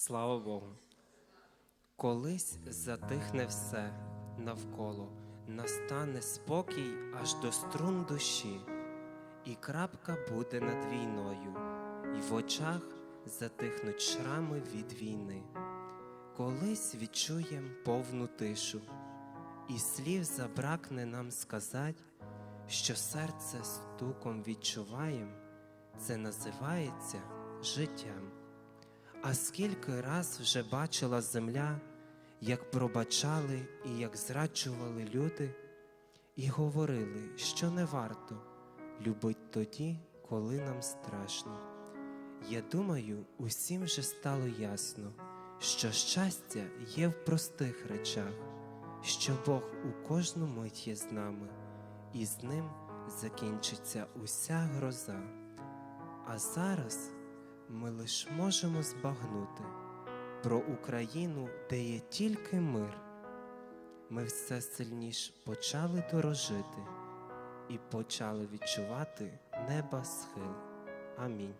Слава Богу. Колись затихне все навколо, настане спокій аж до струн душі, і крапка буде над війною, і в очах затихнуть шрами від війни. Колись відчуєм повну тишу, і слів забракне нам сказать, що серце стуком відчуваєм, це називається життям. А скільки раз вже бачила земля, як пробачали і як зраджували люди, і говорили, що не варто любить тоді, коли нам страшно. Я думаю, усім вже стало ясно, що щастя є в простих речах, що Бог у кожну мить є з нами, і з ним закінчиться уся гроза. А зараз ми лиш можемо збагнути про Україну, де є тільки мир. Ми все сильніш почали дорожити і почали відчувати неба схил. Амінь.